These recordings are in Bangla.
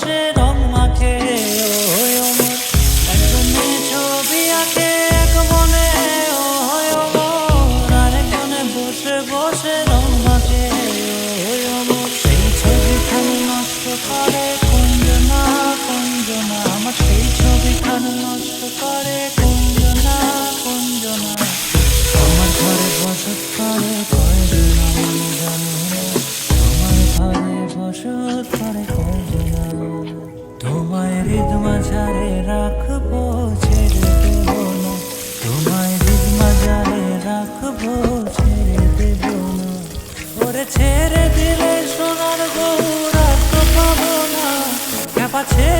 সে রং মাখে এক মনে ছবি আঁকে, এক মনে আরেকজনে বসে বসে রং মাখে সেই ছবি খালি নষ্ট করে হৃদ ছেড়ে দেব ওরে ছেড়ে দিলে সোনার গৌরা পাবো না। ক্যাপা ছেড়ে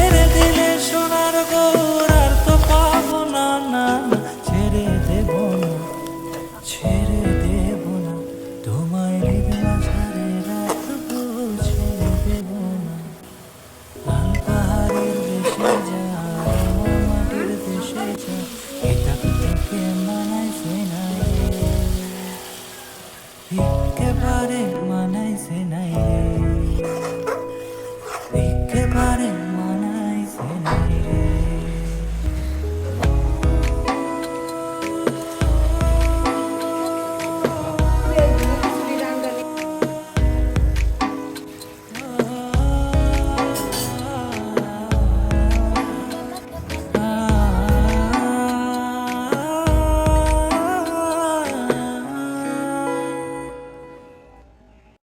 နိုင်စေနိုင်ရဲ့ဒီကဘာတွေမနိုင်စေနိုင်ရဲ့